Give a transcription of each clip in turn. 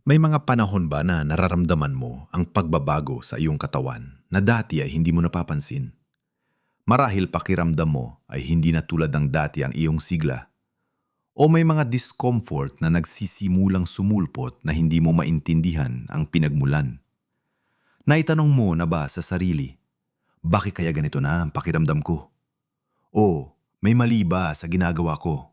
May mga panahon ba na nararamdaman mo ang pagbabago sa iyong katawan na dati ay hindi mo napapansin? Marahil pakiramdam mo ay hindi na tulad ng dati ang iyong sigla. O may mga discomfort na nagsisimulang sumulpot na hindi mo maintindihan ang pinagmulan. Naitanong mo na ba sa sarili, bakit kaya ganito na ang pakiramdam ko? O may mali ba sa ginagawa ko?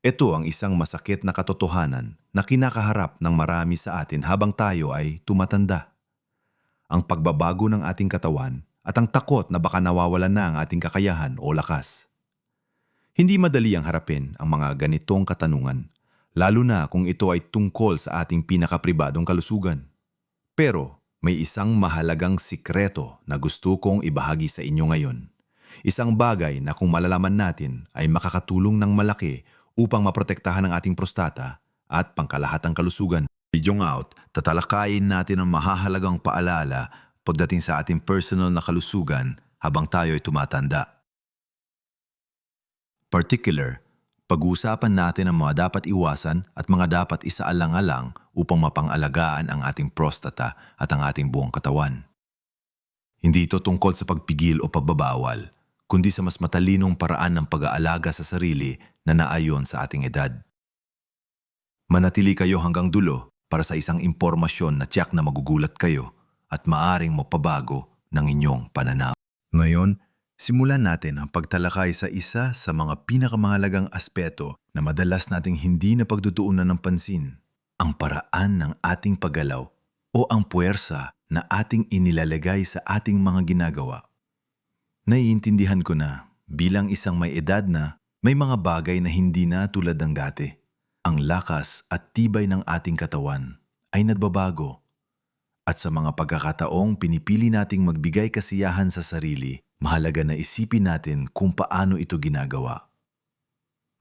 Ito ang isang masakit na katotohanan na kinakaharap ng marami sa atin habang tayo ay tumatanda. Ang pagbabago ng ating katawan at ang takot na baka nawawalan na ang ating kakayahan o lakas. Hindi madali ang harapin ang mga ganitong katanungan, lalo na kung ito ay tungkol sa ating pinakapribadong kalusugan. Pero may isang mahalagang sikreto na gusto kong ibahagi sa inyo ngayon. Isang bagay na kung malalaman natin ay makakatulong ng malaki upang maprotektahan ang ating prostata at pangkalahatang kalusugan. Bidyong out, tatalakayin natin ang mahahalagang paalala pagdating sa ating personal na kalusugan habang tayo ay tumatanda. Particular, pag-uusapan natin ang mga dapat iwasan at mga dapat isaalang-alang upang mapangalagaan ang ating prostata at ang ating buong katawan. Hindi ito tungkol sa pagpigil o pagbabawal, kundi sa mas matalinong paraan ng pag-aalaga sa sarili na naayon sa ating edad. Manatili kayo hanggang dulo para sa isang impormasyon na tiyak na magugulat kayo at maaring mapabago ng inyong pananaw. Ngayon, simulan natin ang pagtalakay sa isa sa mga pinakamahalagang aspeto na madalas nating hindi na pagdutuunan ng pansin, ang paraan ng ating paggalaw o ang puwersa na ating inilalagay sa ating mga ginagawa. Naiintindihan ko na bilang isang may edad na may mga bagay na hindi na tulad ng dati. Ang lakas at tibay ng ating katawan ay nagbabago. At sa mga pagkakataong pinipili nating magbigay kasiyahan sa sarili, mahalaga na isipin natin kung paano ito ginagawa.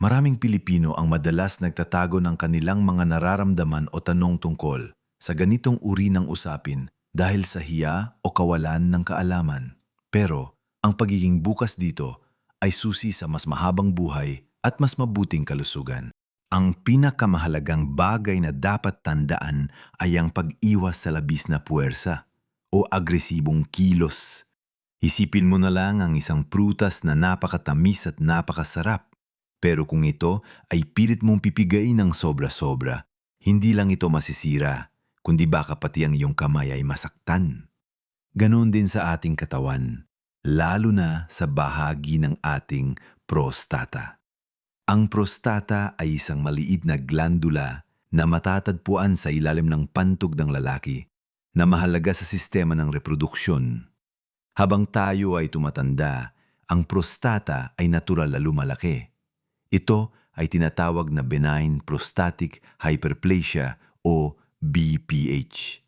Maraming Pilipino ang madalas nagtatago ng kanilang mga nararamdaman o tanong tungkol sa ganitong uri ng usapin dahil sa hiya o kawalan ng kaalaman. Pero ang pagiging bukas dito ay susi sa mas mahabang buhay at mas mabuting kalusugan. Ang pinakamahalagang bagay na dapat tandaan ay ang pag-iwas sa labis na puwersa o agresibong kilos. Isipin mo na lang ang isang prutas na napakatamis at napakasarap. Pero kung ito ay pilit mong pipigay ng sobra-sobra, hindi lang ito masisira, kundi baka pati ang iyong kamay ay masaktan. Ganon din sa ating katawan, lalo na sa bahagi ng ating prostata. Ang prostata ay isang maliit na glandula na matatagpuan sa ilalim ng pantog ng lalaki na mahalaga sa sistema ng reproduksyon. Habang tayo ay tumatanda, ang prostata ay natural na lumalaki. Ito ay tinatawag na benign prostatic hyperplasia o BPH.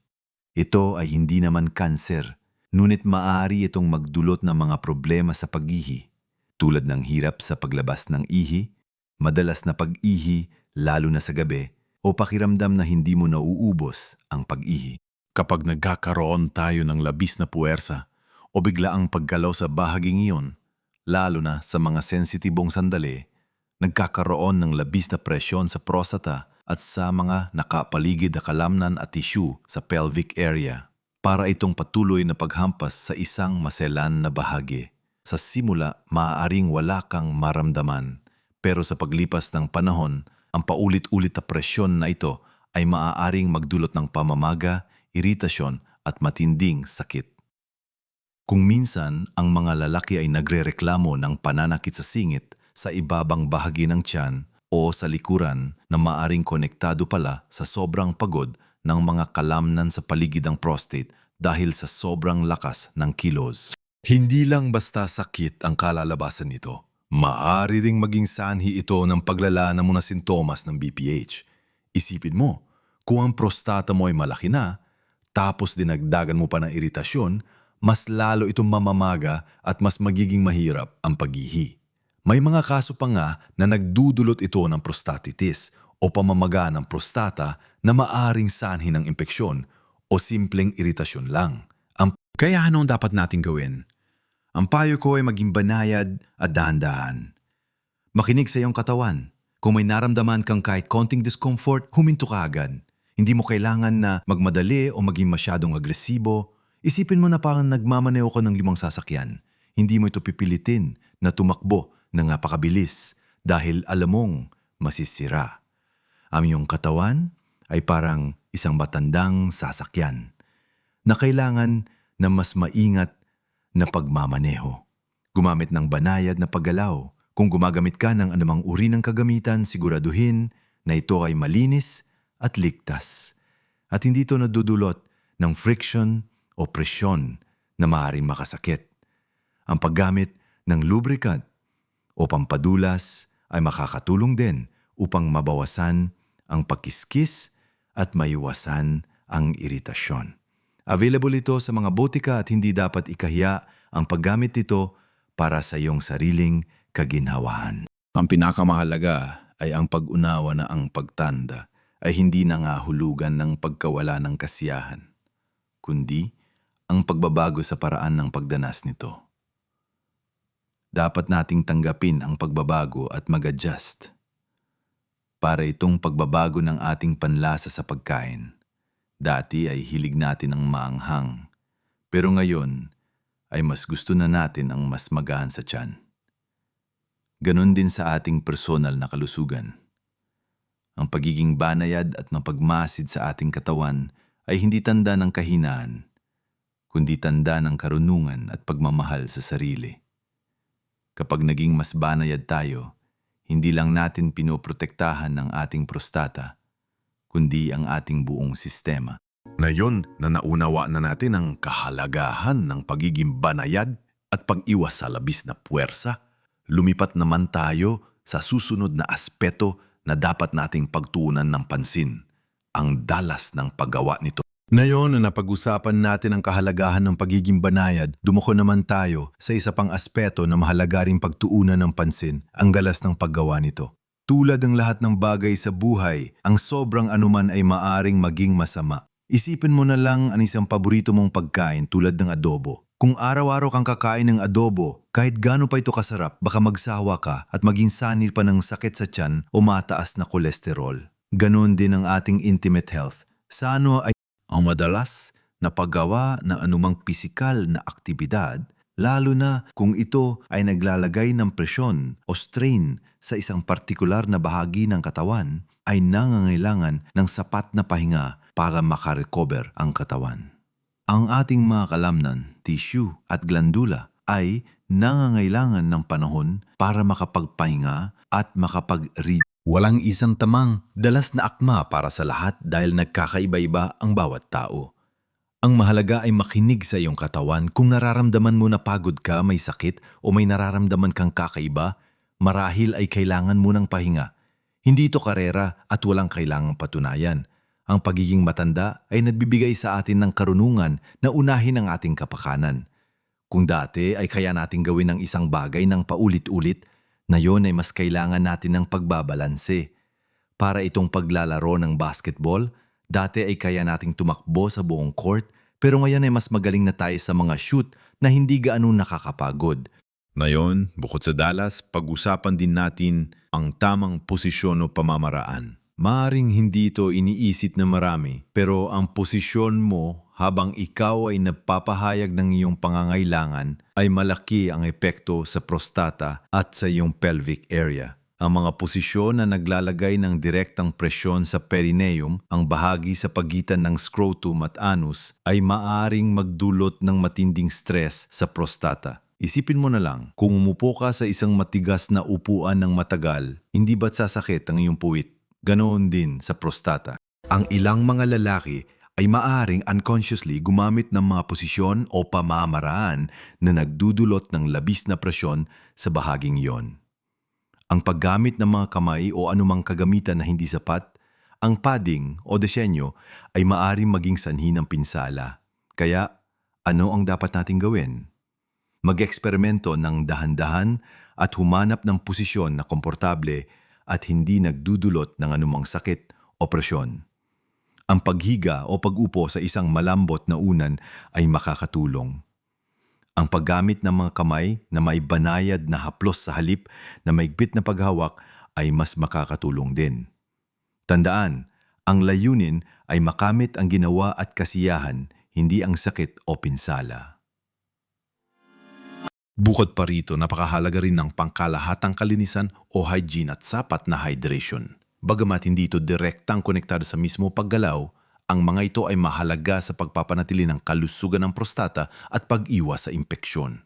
Ito ay hindi naman kanser, ngunit maaari itong magdulot ng mga problema sa pag-ihi, tulad ng hirap sa paglabas ng ihi, madalas na pag-ihi lalo na sa gabi, o pakiramdam na hindi mo nauubos ang pag-ihi. Kapag nagkakaroon tayo ng labis na puwersa o bigla ang paggalaw sa bahaging iyon, lalo na sa mga sensitibong sandali, nagkakaroon ng labis na presyon sa prostata at sa mga nakapaligid na kalamnan at tissue sa pelvic area para itong patuloy na paghampas sa isang maselan na bahagi. Sa simula, maaaring wala kang maramdaman, pero sa paglipas ng panahon, ang paulit-ulit na presyon na ito ay maaaring magdulot ng pamamaga, iritasyon at matinding sakit. Kung minsan ang mga lalaki ay nagrereklamo ng pananakit sa singit sa ibabang bahagi ng tiyan o sa likuran na maaring konektado pala sa sobrang pagod ng mga kalamnan sa paligid ng prostate dahil sa sobrang lakas ng kilos. Hindi lang basta sakit ang kalalabasan nito. Maari ring maging sanhi ito ng paglalana mo na sintomas ng BPH. Isipin mo, kung ang prostata mo ay malaki na, tapos dinagdagan mo pa ng iritasyon, mas lalo itong mamamaga at mas magiging mahirap ang paghihi. May mga kaso pa nga na nagdudulot ito ng prostatitis o pamamaga ng prostata na maaring sanhi ng impeksyon o simpleng iritasyon lang. Ang Kaya anong dapat nating gawin? Ang payo ko ay maging banayad at dahan-dahan. Makinig sa iyong katawan. Kung may naramdaman kang kahit konting discomfort, huminto ka agad. Hindi mo kailangan na magmadali o maging masyadong agresibo. Isipin mo na parang nagmamaneo ko ng limang sasakyan. Hindi mo ito pipilitin na tumakbo ng napakabilis dahil alam mong masisira. Ang iyong katawan ay parang isang matandang sasakyan na kailangan na mas maingat na pagmamaneho. Gumamit ng banayad na paggalaw. Kung gumagamit ka ng anumang uri ng kagamitan, siguraduhin na ito ay malinis at ligtas. At hindi ito nadudulot ng friction o presyon na maaaring makasakit. Ang paggamit ng lubricant o pampadulas ay makakatulong din upang mabawasan ang pagkiskis at maiwasan ang iritasyon. Available ito sa mga botika at hindi dapat ikahiya ang paggamit nito para sa iyong sariling kaginhawahan. Ang pinakamahalaga ay ang pag-unawa na ang pagtanda ay hindi nangahulugan ng pagkawala ng kasiyahan, kundi ang pagbabago sa paraan ng pagdanas nito. Dapat nating tanggapin ang pagbabago at mag-adjust. Para itong pagbabago ng ating panlasa sa pagkain. Dati ay hilig natin ang maanghang, pero ngayon ay mas gusto na natin ang mas magaan sa tiyan. Ganon din sa ating personal na kalusugan. Ang pagiging banayad at mapagmasid sa ating katawan ay hindi tanda ng kahinaan, kundi tanda ng karunungan at pagmamahal sa sarili. Kapag naging mas banayad tayo, hindi lang natin pinoprotektahan ng ating prostata, kundi ang ating buong sistema. Ngayon na naunawa na natin ang kahalagahan ng pagiging banayad at pag-iwas sa labis na puwersa, lumipat naman tayo sa susunod na aspeto na dapat nating pagtuunan ng pansin, ang dalas ng paggawa nito. Ngayon na napag-usapan natin ang kahalagahan ng pagiging banayad, dumako naman tayo sa isa pang aspeto na mahalaga ring pagtuunan ng pansin, ang galas ng paggawa nito. Tulad ng lahat ng bagay sa buhay, ang sobrang anuman ay maaring maging masama. Isipin mo na lang ang isang paborito mong pagkain tulad ng adobo. Kung araw-araw kang kakain ng adobo, kahit gaano pa ito kasarap, baka magsawa ka at maging sanil pa ng sakit sa tiyan o mataas na kolesterol. Ganon din ang ating intimate health. Sa ano ay ang madalas na paggawa ng anumang pisikal na aktibidad, lalo na kung ito ay naglalagay ng presyon o strain sa isang partikular na bahagi ng katawan, ay nangangailangan ng sapat na pahinga para makarecover ang katawan. Ang ating mga kalamnan, tissue at glandula ay nangangailangan ng panahon para makapagpahinga at makapag-re Walang isang tamang, dalas na akma para sa lahat dahil nagkakaiba-iba ang bawat tao. Ang mahalaga ay makinig sa iyong katawan kung nararamdaman mo na pagod ka, may sakit o may nararamdaman kang kakaiba, marahil ay kailangan mo ng pahinga. Hindi ito karera at walang kailangang patunayan. Ang pagiging matanda ay nagbibigay sa atin ng karunungan na unahin ang ating kapakanan. Kung dati ay kaya nating gawin ang isang bagay ng paulit-ulit, na yon ay mas kailangan natin ng pagbabalanse. Para itong paglalaro ng basketball, dati ay kaya nating tumakbo sa buong court, pero ngayon ay mas magaling na tayo sa mga shoot na hindi gaano nakakapagod. Ngayon, bukod sa Dallas, pag-usapan din natin ang tamang posisyon o pamamaraan. Maaring hindi ito iniisip na marami, pero ang posisyon mo habang ikaw ay nagpapahayag ng iyong pangangailangan ay malaki ang epekto sa prostata at sa iyong pelvic area. Ang mga posisyon na naglalagay ng direktang presyon sa perineum, ang bahagi sa pagitan ng scrotum at anus, ay maaring magdulot ng matinding stress sa prostata. Isipin mo na lang, kung umupo ka sa isang matigas na upuan ng matagal, hindi ba't sasakit ang iyong puwit? Ganoon din sa prostata. Ang ilang mga lalaki ay maaring unconsciously gumamit ng mga posisyon o pamamaraan na nagdudulot ng labis na presyon sa bahaging iyon. Ang paggamit ng mga kamay o anumang kagamitan na hindi sapat, ang padding o disenyo ay maaring maging sanhi ng pinsala. Kaya, ano ang dapat nating gawin? Mag-eksperimento ng dahan-dahan at humanap ng posisyon na komportable at hindi nagdudulot ng anumang sakit o presyon. Ang paghiga o pag-upo sa isang malambot na unan ay makakatulong. Ang paggamit ng mga kamay na may banayad na haplos sa halip na maigpit na paghawak ay mas makakatulong din. Tandaan, Ang layunin ay makamit ang ginawa at kasiyahan, hindi ang sakit o pinsala. Bukod pa rito, napakahalaga rin ng pangkalahatang kalinisan o hygiene at sapat na hydration. Bagamat hindi ito direktang konektado sa mismo paggalaw, ang mga ito ay mahalaga sa pagpapanatili ng kalusugan ng prostata at pag-iwas sa impeksyon.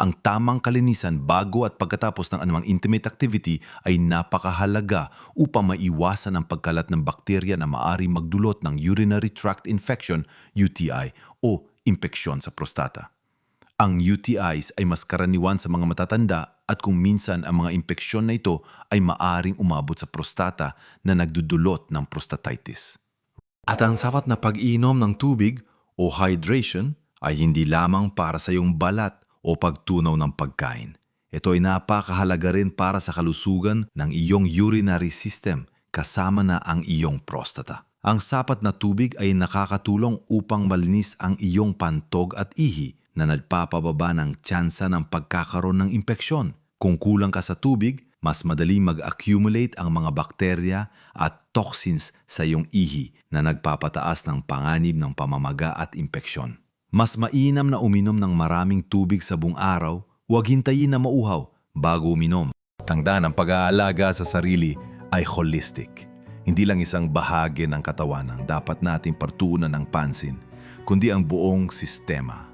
Ang tamang kalinisan bago at pagkatapos ng anumang intimate activity ay napakahalaga upang maiwasan ang pagkalat ng bakterya na maari magdulot ng urinary tract infection, UTI, o impeksyon sa prostata. Ang UTIs ay mas karaniwan sa mga matatanda at kung minsan ang mga impeksyon na ito ay maaring umabot sa prostata na nagdudulot ng prostatitis. At ang sapat na pag-inom ng tubig o hydration ay hindi lamang para sa iyong balat o pagtunaw ng pagkain. Ito ay napakahalaga rin para sa kalusugan ng iyong urinary system kasama na ang iyong prostata. Ang sapat na tubig ay nakakatulong upang malinis ang iyong pantog at ihi na nagpapababa ng tsansa ng pagkakaroon ng impeksyon. Kung kulang ka sa tubig, mas madali mag-accumulate ang mga bakterya at toxins sa iyong ihi na nagpapataas ng panganib ng pamamaga at impeksyon. Mas mainam na uminom ng maraming tubig sa buong araw, huwag hintayin na mauhaw bago uminom. Tandaan ang pag-aalaga sa sarili ay holistic. Hindi lang isang bahagi ng katawan ang dapat nating partuunan ng pansin, kundi ang buong sistema.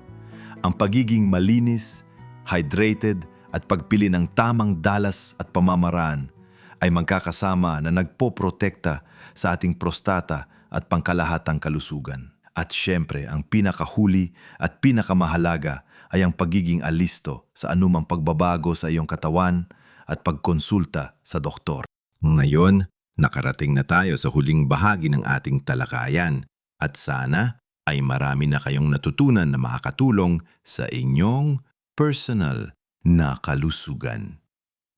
Ang pagiging malinis, hydrated at pagpili ng tamang dalas at pamamaraan ay magkakasama na nagpoprotekta sa ating prostata at pangkalahatang kalusugan. At syempre, ang pinakahuli at pinakamahalaga ay ang pagiging alisto sa anumang pagbabago sa iyong katawan at pagkonsulta sa doktor. Ngayon, nakarating na tayo sa huling bahagi ng ating talakayan at sana ay marami na kayong natutunan na makakatulong sa inyong personal na kalusugan.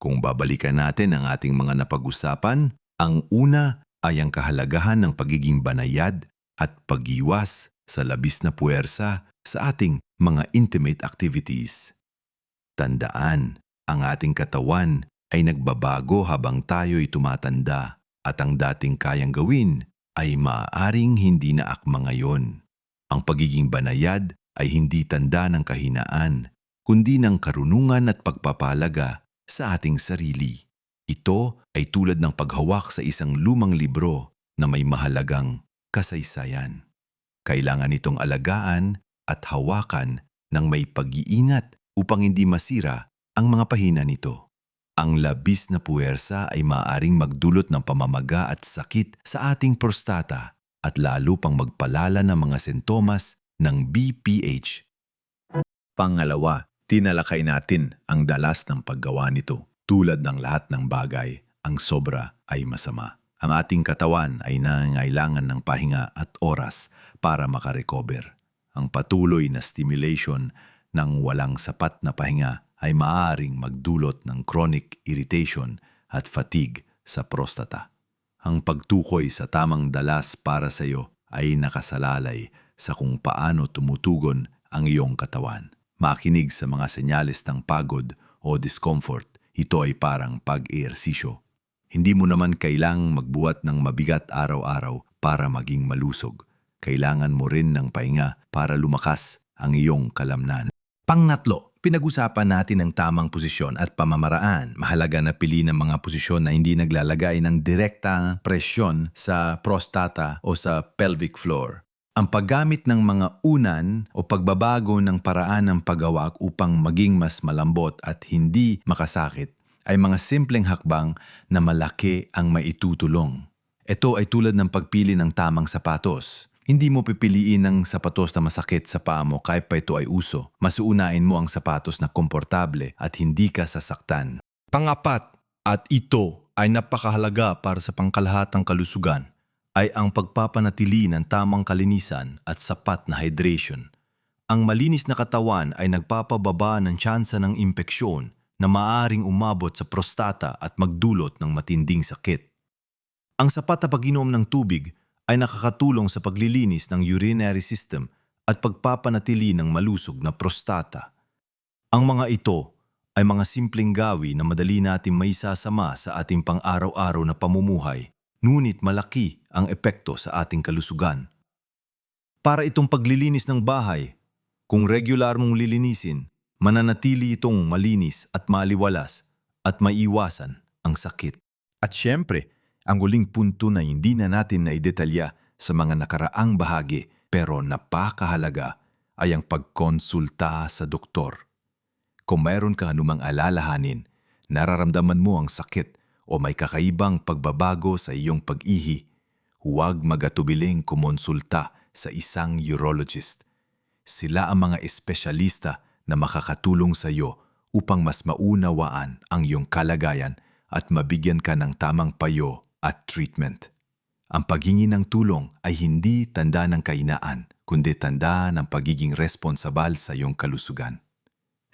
Kung babalikan natin ang ating mga napag-usapan, ang una ay ang kahalagahan ng pagiging banayad at pag-iwas sa labis na puwersa sa ating mga intimate activities. Tandaan, ang ating katawan ay nagbabago habang tayo'y tumatanda at ang dating kayang gawin ay maaaring hindi na akma ngayon. Ang pagiging banayad ay hindi tanda ng kahinaan, kundi ng karunungan at pagpapalaga sa ating sarili. Ito ay tulad ng paghawak sa isang lumang libro na may mahalagang kasaysayan. Kailangan itong alagaan at hawakan ng may pag-iingat upang hindi masira ang mga pahina nito. Ang labis na puwersa ay maaaring magdulot ng pamamaga at sakit sa ating prostata at lalo pang magpalala ng mga sintomas ng BPH. Pangalawa, tinalakay natin ang dalas ng paggawa nito. Tulad ng lahat ng bagay, ang sobra ay masama. Ang ating katawan ay nangangailangan ng pahinga at oras para makarecover. Ang patuloy na stimulation ng walang sapat na pahinga ay maaaring magdulot ng chronic irritation at fatigue sa prostata. Ang pagtukoy sa tamang dalas para sa iyo ay nakasalalay sa kung paano tumutugon ang iyong katawan. Makinig sa mga senyales ng pagod o discomfort, ito ay parang pag-eersisyo. Hindi mo naman kailang magbuhat ng mabigat araw-araw para maging malusog. Kailangan mo rin ng pahinga para lumakas ang iyong kalamnan. Pangatlo, pinag-usapan natin ang tamang posisyon at pamamaraan. Mahalaga na pili ng mga posisyon na hindi naglalagay ng direktang presyon sa prostata o sa pelvic floor. Ang paggamit ng mga unan o pagbabago ng paraan ng paggawa upang maging mas malambot at hindi makasakit ay mga simpleng hakbang na malaki ang maitutulong. Ito ay tulad ng pagpili ng tamang sapatos. Hindi mo pipiliin ng sapatos na masakit sa paa mo kahit pa ito ay uso. Mas uunahin mo ang sapatos na komportable at hindi ka sasaktan. Pangapat, at ito ay napakahalaga para sa pangkalahatang kalusugan, ay ang pagpapanatili ng tamang kalinisan at sapat na hydration. Ang malinis na katawan ay nagpapababa ng tsansa ng impeksyon na maaring umabot sa prostata at magdulot ng matinding sakit. Ang sapat na pag-inom ng tubig ay nakakatulong sa paglilinis ng urinary system at pagpapanatili ng malusog na prostata. Ang mga ito ay mga simpleng gawi na madali natin maisasama sa ating pang-araw-araw na pamumuhay ngunit malaki ang epekto sa ating kalusugan. Para itong paglilinis ng bahay, kung regular mong lilinisin, mananatili itong malinis at maliwalas at maiwasan ang sakit. At syempre, ang huling punto na hindi na natin naidetalya sa mga nakaraang bahagi pero napakahalaga ay ang pagkonsulta sa doktor. Kung mayroon ka anumang alalahanin, nararamdaman mo ang sakit o may kakaibang pagbabago sa iyong pag-ihi, huwag magatubiling kumonsulta sa isang urologist. Sila ang mga espesyalista na makakatulong sa iyo upang mas maunawaan ang iyong kalagayan at mabigyan ka ng tamang payo at treatment. Ang paghingi ng tulong ay hindi tanda ng kainaan, kundi tanda ng pagiging responsabal sa iyong kalusugan.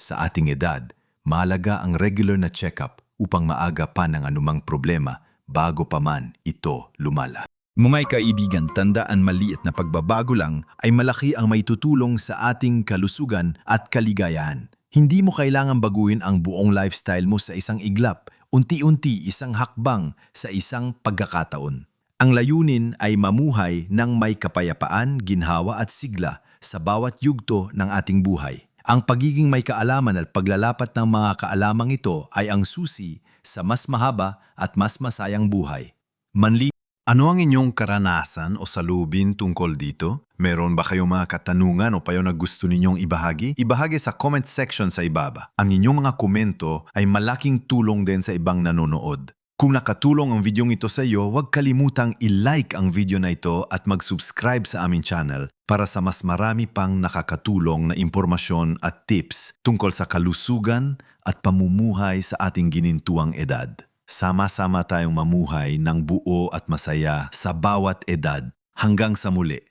Sa ating edad, mahalaga ang regular na check-up upang maaga pa ng anumang problema bago pa man ito lumala. Mga kaibigan, tandaan maliit na pagbabago lang ay malaki ang may tutulong sa ating kalusugan at kaligayahan. Hindi mo kailangan baguhin ang buong lifestyle mo sa isang iglap, unti-unti isang hakbang sa isang pagkakataon. Ang layunin ay mamuhay ng may kapayapaan, ginhawa at sigla sa bawat yugto ng ating buhay. Ang pagiging may kaalaman at paglalapat ng mga kaalamang ito ay ang susi sa mas mahaba at mas masayang buhay. Manli Ano ang inyong karanasan o salubin tungkol dito? Meron ba kayong mga katanungan o payo na gusto ninyong ibahagi? Ibahagi sa comment section sa ibaba. Ang inyong mga komento ay malaking tulong din sa ibang nanonood. Kung nakatulong ang video ito sa iyo, huwag kalimutang i-like ang video na ito at mag-subscribe sa aming channel para sa mas marami pang nakakatulong na impormasyon at tips tungkol sa kalusugan at pamumuhay sa ating ginintuang edad. Sama-sama tayong mamuhay ng buo at masaya sa bawat edad hanggang sa muli.